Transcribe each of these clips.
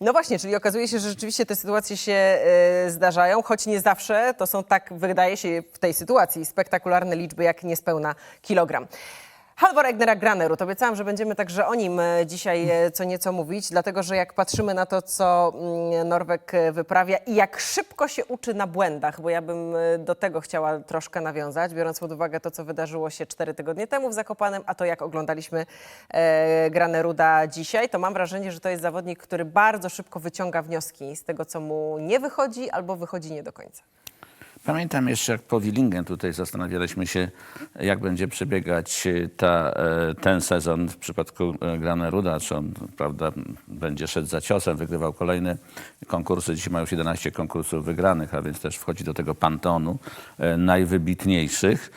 No właśnie, czyli okazuje się, że rzeczywiście te sytuacje się e, zdarzają, choć nie zawsze to są tak, wydaje się, w tej sytuacji spektakularne liczby jak niespełna kilogram. Halvor Egnera Granerud. Obiecałam, że będziemy także o nim e, dzisiaj e, co nieco mówić, dlatego że jak patrzymy na to, co mm, Norweg e, wyprawia i jak szybko się uczy na błędach, bo ja bym do tego chciała troszkę nawiązać, biorąc pod uwagę to, co wydarzyło się cztery tygodnie temu w Zakopanem, a to jak oglądaliśmy Graneruda dzisiaj, to mam wrażenie, że to jest zawodnik, który bardzo szybko wyciąga wnioski z tego, co mu nie wychodzi albo wychodzi nie do końca. Pamiętam jeszcze, jak po Willingen tutaj zastanawialiśmy się, jak będzie przebiegać e, ta, e, ten sezon w przypadku e, Graneruda, czy on prawda, będzie szedł za ciosem, wygrywał kolejne konkursy. Dzisiaj mają już 11 konkursów wygranych, a więc też wchodzi do tego panteonu najwybitniejszych.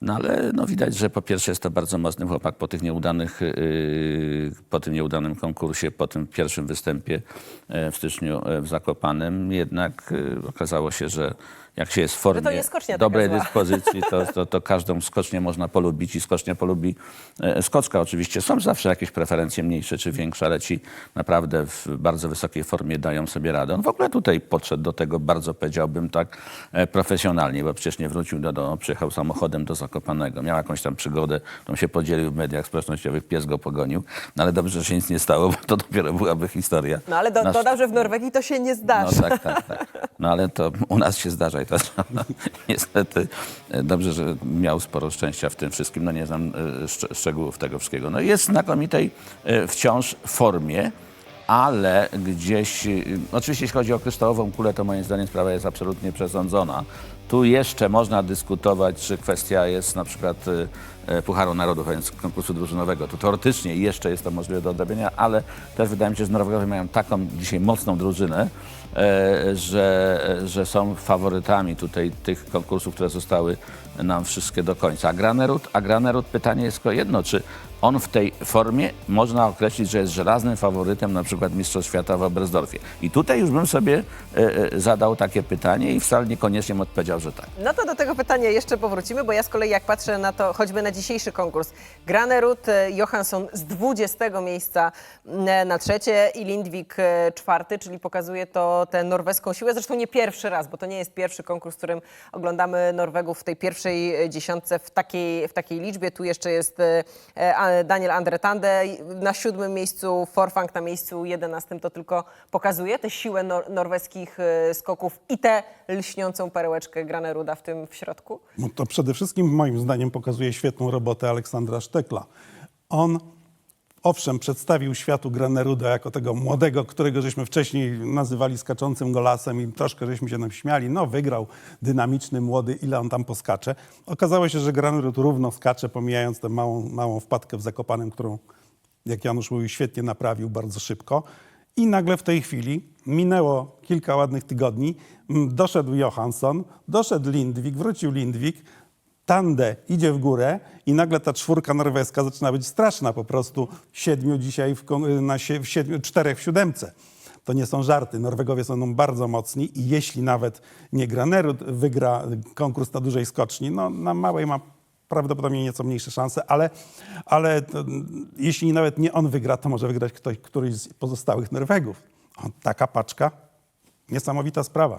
No ale no, widać, że po pierwsze jest to bardzo mocny chłopak po tych nieudanych, yy, po tym nieudanym konkursie, po tym pierwszym występie e, w styczniu e, w Zakopanem. Jednak e, okazało się, że jak się jest w formie taka dobrej dyspozycji, to, to, to każdą skocznię można polubić i skocznia polubi skoczka. Oczywiście są zawsze jakieś preferencje mniejsze czy większe, ale ci naprawdę w bardzo wysokiej formie dają sobie radę. On w ogóle tutaj podszedł do tego bardzo, powiedziałbym tak, profesjonalnie, bo przecież nie wrócił do domu, przyjechał samochodem do Zakopanego, miał jakąś tam przygodę, tą się podzielił w mediach społecznościowych, pies go pogonił, no ale dobrze, że się nic nie stało, bo to dopiero byłaby historia. No ale do, Nasz- dodał, że w Norwegii to się nie zdarza. no tak, tak, tak. No ale to u nas się zdarza i to no, niestety e, dobrze, że miał sporo szczęścia w tym wszystkim. No nie znam e, szcz- szczegółów tego wszystkiego. No jest w znakomitej e, wciąż formie, ale gdzieś, e, oczywiście jeśli chodzi o kryształową kulę, to moim zdaniem sprawa jest absolutnie przesądzona. Tu jeszcze można dyskutować, czy kwestia jest na przykład e, e, Pucharu Narodów, a więc konkursu drużynowego. Tu teoretycznie jeszcze jest to możliwe do odrobienia, ale też wydaje mi się, że Norwegowie mają taką dzisiaj mocną drużynę, e, że, że są faworytami tutaj tych konkursów, które zostały nam wszystkie do końca. A Granerud, a Granerud pytanie jest tylko jedno, czy on w tej formie można określić, że jest żelaznym faworytem na przykład Mistrzostw Świata w Oberstdorfie. I tutaj już bym sobie e, e, zadał takie pytanie i wcale niekoniecznie bym odpowiedział, że tak. No to do tego pytania jeszcze powrócimy, bo ja z kolei jak patrzę na to, choćby na dzisiejszy konkurs, Granerud e, Johansson z 20 miejsca e, na trzecie i Lindvik e, czwarty, czyli pokazuje to tę norweską siłę. Zresztą nie pierwszy raz, bo to nie jest pierwszy konkurs, w którym oglądamy Norwegów w tej pierwszej dziesiątce w takiej, w takiej liczbie. Tu jeszcze jest e, Daniel Andretande na siódmym miejscu, Forfang na miejscu jedenastym. To tylko pokazuje tę siłę nor- norweskich e, skoków i tę lśniącą perełeczkę Graneruda w tym w środku. No to przede wszystkim moim zdaniem pokazuje świetną robotę Aleksandra Sztekla. On owszem przedstawił światu Graneruda jako tego młodego, którego żeśmy wcześniej nazywali skaczącym golasem i troszkę żeśmy się nam śmiali. No wygrał dynamiczny, młody, ile on tam poskacze. Okazało się, że Granerud równo skacze, pomijając tę małą, małą wpadkę w Zakopanem, którą, jak Janusz mówił, świetnie naprawił bardzo szybko. I nagle w tej chwili minęło kilka ładnych tygodni, doszedł Johansson, doszedł Lindwik, wrócił Lindwik, Tande idzie w górę i nagle ta czwórka norweska zaczyna być straszna. Po prostu siedmiu dzisiaj, w, na sie, w siedmiu, czterech w siódemce. To nie są żarty. Norwegowie są bardzo mocni i jeśli nawet nie Granerud wygra konkurs na dużej skoczni, no na małej ma prawdopodobnie nieco mniejsze szanse, ale, ale to, jeśli nawet nie on wygra, to może wygrać ktoś, któryś z pozostałych Norwegów. O, taka paczka, niesamowita sprawa.